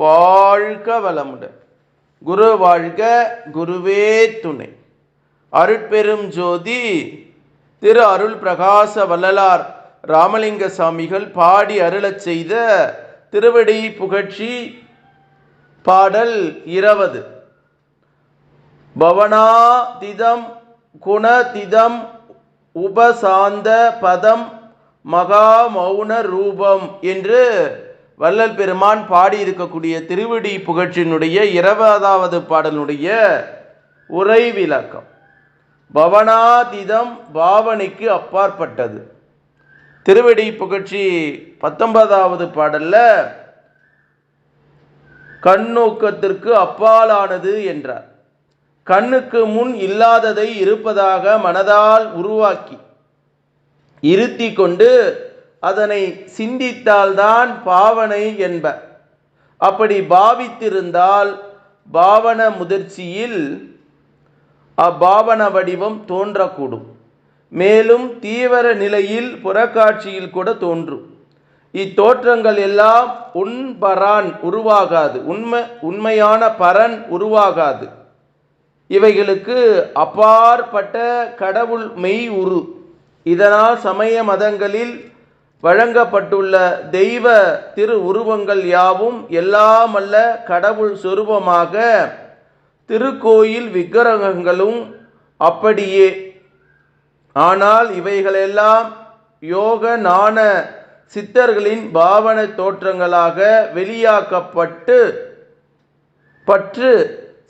வாழ்க வளமுடன். குரு வாழ்க குருவே துணை. அருட்பெரும் ஜோதி திரு அருள் பிரகாச வள்ளலார் ராமலிங்க சாமிகள் பாடி அருளச் செய்த திருவடி புகழ்ச்சி பாடல் இருபது. பவனாதிதம் குணதிதம் உபசாந்த பதம் மகா மௌன ரூபம் என்று வள்ளல் பெருமான் பாடியிருக்கக்கூடிய திருவடி புகழ்ச்சியினுடைய இருபதாவது பாடலுடைய உரை விளக்கம். பவனாதிதம் பாவனைக்கு அப்பாற்பட்டது. திருவடி புகழ்ச்சி பத்தொன்பதாவது பாடல்ல கண்ணோக்கத்திற்கு அப்பாலானது என்றார். கண்ணுக்கு முன் இல்லாததை இருப்பதாக மனதால் உருவாக்கி இருத்தி கொண்டு அதனை சிந்தித்தால்தான் பாவனை என்ப. அப்படி பாவித்திருந்தால் பாவன முதிர்ச்சியில் அப்பாவன வடிவம் தோன்றக்கூடும். மேலும் தீவிர நிலையில் புறக்காட்சியில் கூட தோன்றும். இத்தோற்றங்கள் எல்லாம் உண்பரான் உருவாகாது. உண்மை உண்மையான பரன் உருவாகாது. இவைகளுக்கு அப்பாற்பட்ட கடவுள் மெய் உரு. இதனால் சமய மதங்களில் வழங்கப்பட்டுள்ள தெய்வ திரு உருவங்கள் யாவும் எல்லாமல்ல கடவுள் சொரூபமாக திருக்கோயில் விக்கிரகங்களும் அப்படியே. ஆனால் இவைகளெல்லாம் யோக நாண சித்தர்களின் பாவன தோற்றங்களாக வெளியாக்கப்பட்டு பற்று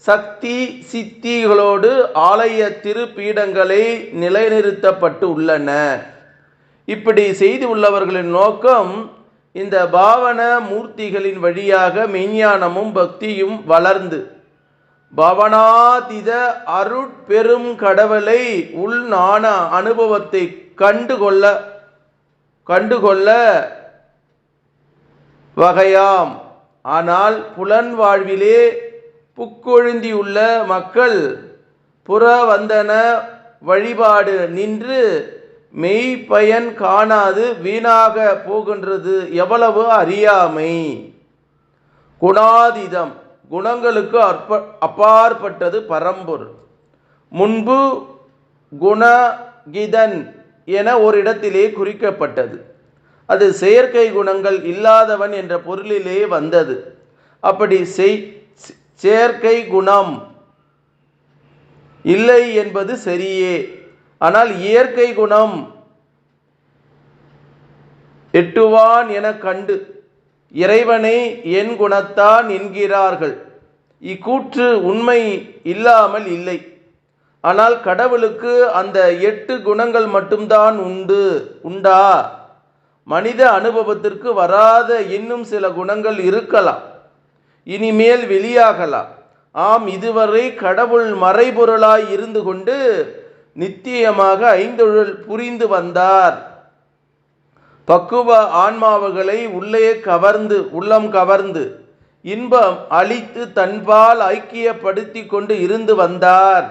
சக்தி சித்திகளோடு ஆலய திருப்பீடங்களை நிலைநிறுத்தப்பட்டு உள்ளன இப்படி செய்து உள்ளவர்களின் நோக்கம் இந்த பாவன மூர்த்திகளின் வழியாக மெய்ஞானமும் பக்தியும் வளர்ந்து பவனாதித அருட்பெரும் கடவுளை உள்நாண அனுபவத்தை கண்டுகொள்ள கண்டுகொள்ள வகையாம். ஆனால் புலன் வாழ்விலே புக்கொழுந்தியுள்ள மக்கள் புற வந்தன வழிபாடு நின்று மெய்ப்பயன் காணாது வீணாக போகின்றது எவ்வளவு அறியாமை? குணாதிதம் குணங்களுக்கு அற்ப அப்பாற்பட்டது பரம்பொருள். முன்பு குணகிதன் என ஒரு இடத்திலே குறிக்கப்பட்டது. அது செயற்கை குணங்கள் இல்லாதவன் என்ற பொருளிலே வந்தது. அப்படி செய் செயற்கை குணம் இல்லை என்பது சரியே. ஆனால் இயற்கை குணம் எட்டுவான் என கண்டு இறைவனை என் குணத்தான் என்கிறார்கள். இக்கூற்று உண்மை இல்லாமல் இல்லை. ஆனால் கடவுளுக்கு அந்த எட்டு குணங்கள் மட்டும்தான் உண்டு உண்டா? மனித அனுபவத்திற்கு வராத இன்னும் சில குணங்கள் இருக்கலாம். இனிமேல் வெளியாகலாம். ஆம் இதுவரை கடவுள் மறைபொருளாய் இருந்து கொண்டு நித்தியமாக ஐந்தொழில் புரிந்து வந்தார். பக்குவ ஆன்மாவுகளை உள்ளே கவர்ந்து உள்ளம் கவர்ந்து இன்பம் அளித்து தன்பால் ஐக்கியப்படுத்தி கொண்டு இருந்து வந்தார்.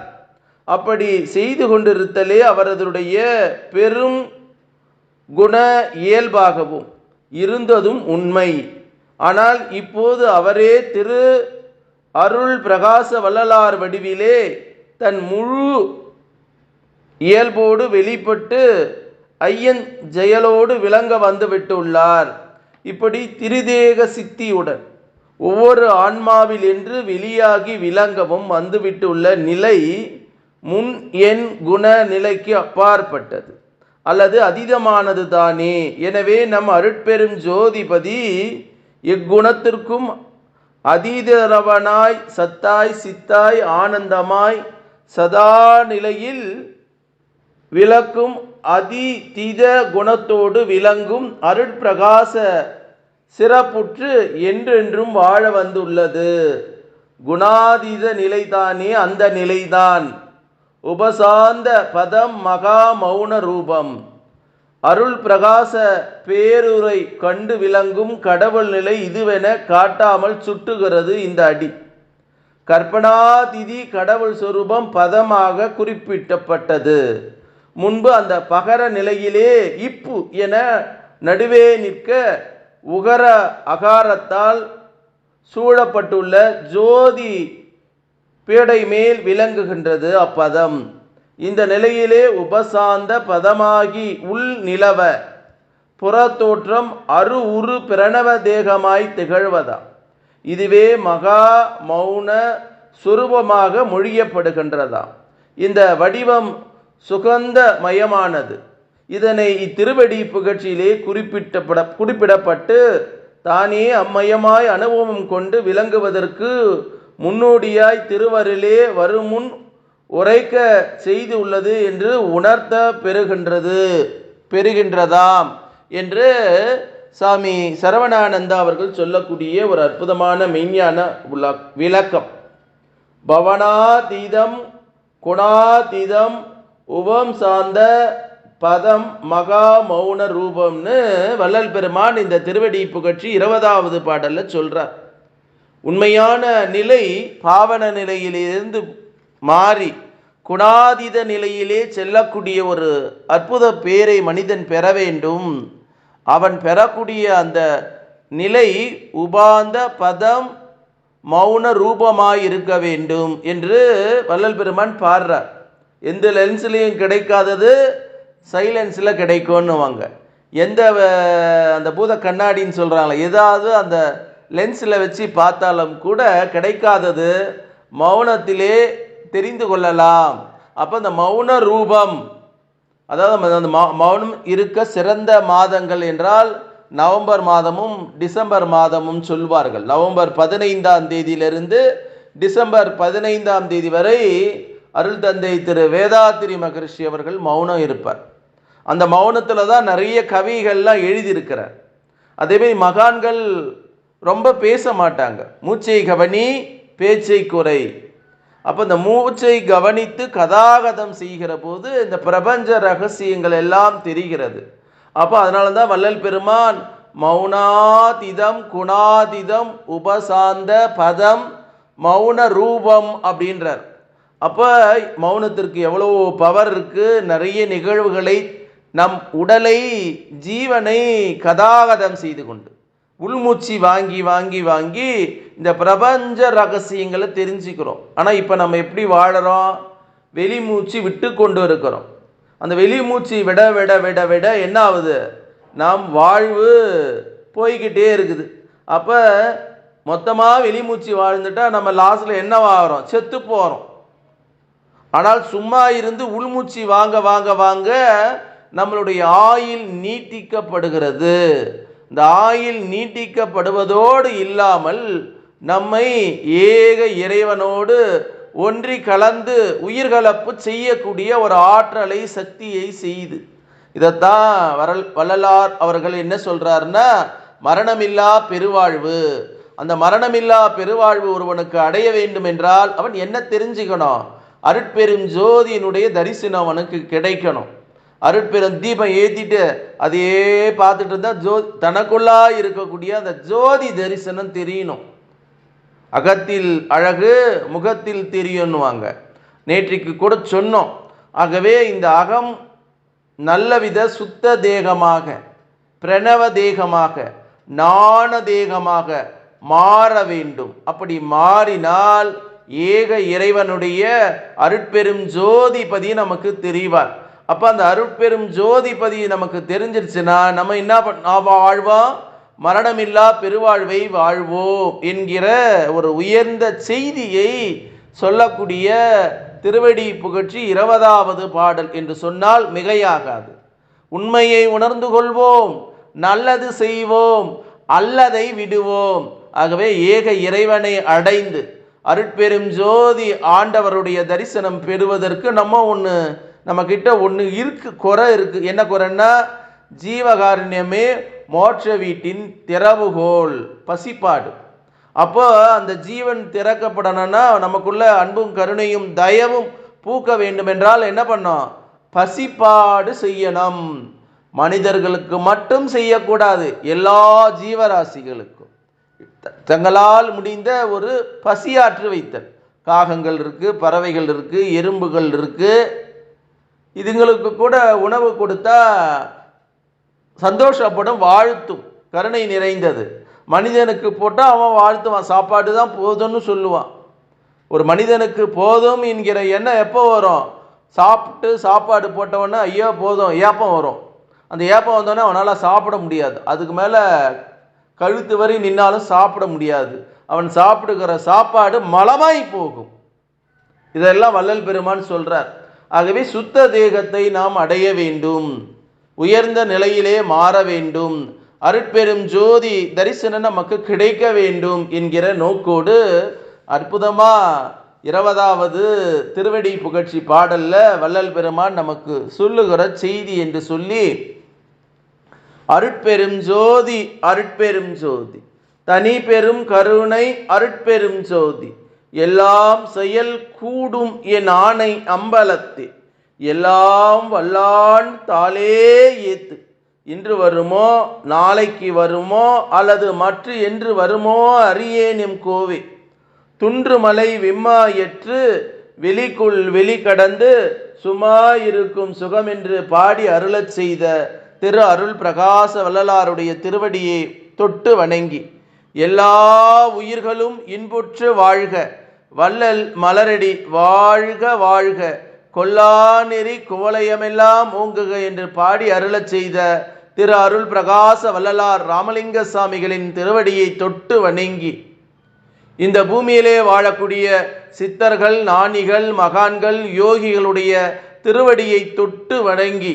அப்படி செய்து கொண்டிருத்தலே அவரதுடைய பெரும் குண இயல்பாகவும் இருந்ததும் உண்மை. ஆனால் இப்போது அவரே திரு அருள் பிரகாச வள்ளலார் வடிவிலே தன் முழு இயல்போடு வெளிப்பட்டு ஐயன் ஜெயலோடு விளங்க வந்து விட்டுள்ளார். இப்படி திரிதேக சித்தியுடன் ஒவ்வொரு ஆன்மாவில் என்று வெளியாகி விளங்கவும் வந்துவிட்டுள்ள நிலை முன் என் குண நிலைக்கு அப்பாற்பட்டது. அல்லது அதீதமானது தானே. எனவே நம் அருட்பெரும் ஜோதிபதி இக்குணத்திற்கும் அதீதரவனாய் சத்தாய் சித்தாய் ஆனந்தமாய் சதா நிலையில் விளக்கும் அதிதீத குணத்தோடு விளங்கும் அருட்பிரகாச சிறப்புற்று என்றென்றும் வாழ வந்துள்ளது. குணாதீத நிலைதானே அந்த நிலைதான். உபசாந்த பதம் மகா மௌன ரூபம். அருள் பிரகாச பேருரை கண்டு விளங்கும் கடவுள் நிலை இதுவென காட்டாமல் சுட்டுகிறது இந்த அடி. கற்பனாதிதி கடவுள் சொரூபம் பதமாக குறிப்பிட்டப்பட்டது. முன்பு அந்த பகர நிலையிலே இப்பு என நடுவே நிற்க உகர அகாரத்தால் சூழப்பட்டுள்ள ஜோதி பேடை மேல் விளங்குகின்றது அப்பதம். இந்த நிலையிலே உபசாந்த பதமாகி உள் நிலவ புறத்தோற்றம் அரு உரு பிரணவ தேகமாய் திகழ்வதா. இதுவே மகா மௌன சுரூபமாக மொழியப்படுகின்றதா இந்த வடிவம் சுகந்த மயமானது இதனை இத்திருவடி புகழ்ச்சியிலே குறிப்பிட்டப்பட குறிப்பிடப்பட்டு தானே அம்மயமாய் அனுபவம் கொண்டு விளங்குவதற்கு முன்னோடியாய் திருவருளே வருமுன் உரைக்க செய்து உள்ளது என்று உணர்த்த பெறுகின்றது பெறுகின்றதாம் என்று சாமி சரவணானந்தா அவர்கள் சொல்லக்கூடிய ஒரு அற்புதமான மெய்ஞான விளக்கம். பவனாதீதம் குணாதீதம் உபம் சார்ந்த பதம் மகா மௌன ரூபம்னு வள்ளல் பெருமான் இந்த திருவடி புகழ்ச்சி இருபதாவது பாடல்ல சொல்றார். உண்மையான நிலை பாவன நிலையிலிருந்து மாறி குணாதீத நிலையிலே செல்லக்கூடிய ஒரு அற்புத பேரை மனிதன் பெற வேண்டும். அவன் பெறக்கூடிய அந்த நிலை உபாந்த பதம் மௌன ரூபமாய் இருக்க வேண்டும் என்று வள்ளல் பெருமான் பாடுறார். எந்த லென்ஸ்லேயும் கிடைக்காதது சைலன்ஸில் கிடைக்கும்னுவாங்க. எந்த அந்த பூத கண்ணாடின்னு சொல்கிறாங்களே ஏதாவது அந்த லென்ஸில் வச்சு பார்த்தாலும் கூட கிடைக்காதது மௌனத்திலே தெரிந்து கொள்ளலாம். அப்போ அந்த மௌன ரூபம் அதாவது அந்த மௌனம் இருக்க சிறந்த மாதங்கள் என்றால் நவம்பர் மாதமும் டிசம்பர் மாதமும் சொல்வார்கள். நவம்பர் பதினைந்தாம் தேதியிலிருந்து டிசம்பர் பதினைந்தாம் தேதி வரை அருள் தந்தை திரு வேதாத்திரி மகரிஷி அவர்கள் மௌனம் இருப்பார். அந்த மௌனத்தில் தான் நிறைய கவிகள்லாம் எழுதியிருக்கிறார். அதேமாதிரி மகான்கள் ரொம்ப பேச மாட்டாங்க. மூச்சை கவனி பேச்சை குறை. அப்போ இந்த மூச்சை கவனித்து கதாகதம் செய்கிற போது இந்த பிரபஞ்ச ரகசியங்கள் எல்லாம் தெரிகிறது. அப்போ அதனால தான் வள்ளல் பெருமான் மௌனாதிதம் குணாதிதம் உபசாந்த பதம் மௌன ரூபம் அப்படின்றார். அப்போ மௌனத்திற்கு எவ்வளோ பவர் இருக்குது நிறைய நிகழ்வுகளை நம் உடலை ஜீவனை கதாகதம் செய்து கொண்டு. உள்மூச்சி வாங்கி வாங்கி வாங்கி இந்த பிரபஞ்ச ரகசியங்களை தெரிஞ்சுக்கிறோம். ஆனால் இப்போ நம்ம எப்படி வாழறோம்? வெளிமூச்சு விட்டு கொண்டு இருக்கிறோம். அந்த வெளிமூச்சு விட விட விட விட என்ன ஆகுது? நாம் வாழ்வு போய்கிட்டே இருக்குது. அப்போ மொத்தமாக வெளிமூச்சு வாழ்ந்துட்டா நம்ம லாஸ்ட்டில் என்னவாகிறோம் செத்து போகிறோம். ஆனால் சும்மா இருந்து உள்மூச்சி வாங்க வாங்க வாங்க நம்மளுடைய ஆயில் நீட்டிக்கப்படுகிறது. இந்த ஆயில் நீட்டிக்கப்படுவதோடு இல்லாமல் நம்மை ஏக இறைவனோடு ஒன்றி கலந்து உயிர்கலப்பு செய்யக்கூடிய ஒரு ஆற்றலை சக்தியை செய்து. இதைத்தான் வரல் வள்ளலார் அவர்கள் என்ன சொல்கிறாருன்னா மரணமில்லா பெருவாழ்வு. அந்த மரணமில்லா பெருவாழ்வு ஒருவனுக்கு அடைய வேண்டும் என்றால் அவன் என்ன தெரிஞ்சுக்கணும்? அருட்பெரும் ஜோதியினுடைய தரிசனம் அவனுக்கு கிடைக்கணும். அருட்பெரும் தீபம் ஏற்றிட்டு அதையே பார்த்துட்டு இருந்தால் ஜோ தனக்குள்ளா இருக்கக்கூடிய அந்த ஜோதி தரிசனம் தெரியணும். அகத்தில் அழகு முகத்தில் தெரியணுவாங்க நேற்றைக்கு கூட சொன்னோம். ஆகவே இந்த அகம் நல்லவித சுத்த தேகமாக பிரணவ தேகமாக நாண தேகமாக மாற வேண்டும். அப்படி மாறினால் ஏக இறைவனுடைய அருட்பெரும் ஜோதிபதி நமக்கு தெரிவார். அப்போ அந்த அருட்பெரும் ஜோதிபதி நமக்கு தெரிஞ்சிருச்சுன்னா நம்ம என்ன பண்ண வாழ்வோம்? மரணமில்லா பெருவாழ்வை வாழ்வோம் என்கிற ஒரு உயர்ந்த செய்தியை சொல்லக்கூடிய திருவடி புகழ்ச்சி இருபதாவது பாடல் என்று சொன்னால் மிகையாகாது. உண்மையை உணர்ந்து கொள்வோம் நல்லது செய்வோம் அல்லதை விடுவோம். ஆகவே ஏக இறைவனை அடைந்து அருட்பெரும் ஜோதி ஆண்டவருடைய தரிசனம் பெறுவதற்கு நம்ம ஒன்று நம்ம கிட்ட ஒன்று இருக்கு குறை இருக்கு. என்ன குறைன்னா ஜீவகாருண்யமே மோட்ச வீட்டின் திறவுகோல் பசிப்பாடு. அப்போ அந்த ஜீவன் திறக்கப்படணும்னா நமக்குள்ள அன்பும் கருணையும் தயவும் பூக்க வேண்டுமென்றால் என்ன பண்ணோம்? பசிப்பாடு செய்யணும். மனிதர்களுக்கு மட்டும் செய்யக்கூடாது. எல்லா ஜீவராசிகளுக்கும். தங்களால் முடிந்த ஒரு பசியாற்று வைத்தல். காகங்கள் இருக்குது பறவைகள் இருக்குது எறும்புகள் இருக்குது இதுங்களுக்கு கூட உணவு கொடுத்தா சந்தோஷப்படும் வாழ்த்தும். கருணை நிறைந்தது. மனிதனுக்கு போட்டால் அவன் வாழ்த்துவான். சாப்பாடு தான் போதும்னு சொல்லுவான். ஒரு மனிதனுக்கு போதும் என்கிற எண்ணம் எப்போ வரும்? சாப்பிட்டு சாப்பாடு போட்டவொன்னே ஐயோ போதும். ஏப்பம் வரும். அந்த ஏப்பம் வந்தோடனே அவனால் சாப்பிட முடியாது. அதுக்கு மேலே கழுத்து வரை நின்னாலும் சாப்பிட முடியாது. அவன் சாப்பிடுகிற சாப்பாடு மலமாய் போகும். இதெல்லாம் வள்ளல் பெருமான் சொல்றார். ஆகவே சுத்த தேகத்தை நாம் அடைய வேண்டும். உயர்ந்த நிலையிலே மாற வேண்டும். அருட்பெரும் ஜோதி தரிசனம் நமக்கு கிடைக்க வேண்டும் என்கிற நோக்கோடு அற்புதமா இருபதாவது திருவடி புகழ்ச்சி பாடல்ல வள்ளல் பெருமான் நமக்கு சொல்லுகிற செய்தி என்று சொல்லி அருட்பெரும் ஜோதி அருட்பெரும் ஜோதி. தனி பெரும் கருணை அருட்பெரும் ஜோதி. எல்லாம் செயல் கூடும் என் ஆணை அம்பலத்தே. எல்லாம் வல்லான் தாளே ஏத்து. இன்று வருமோ நாளைக்கு வருமோ அல்லது மற்ற என்று வருமோ அறியேனும் கோவே. துன்றுமலை விம்மாயற்று வெளிக்குள் வெளி கடந்து சும்மா இருக்கும் சுகம் என்று பாடி அருளச் செய்த திரு அருள் பிரகாச வள்ளலாருடைய திருவடியை தொட்டு வணங்கி எல்லா உயிர்களும் இன்புற்று வாழ்க வள்ளல் மலரடி வாழ்க வாழ்க கொல்லாநெறி குவளையமெல்லாம் ஓங்குக என்று பாடி அருளச் செய்த திரு அருள் பிரகாச வள்ளலார் ராமலிங்க சாமிகளின் திருவடியை தொட்டு வணங்கி இந்த பூமியிலே வாழக்கூடிய சித்தர்கள் ஞானிகள் மகான்கள் யோகிகளுடைய திருவடியை தொட்டு வணங்கி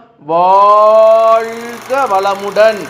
வாழ்க வளமுடன்.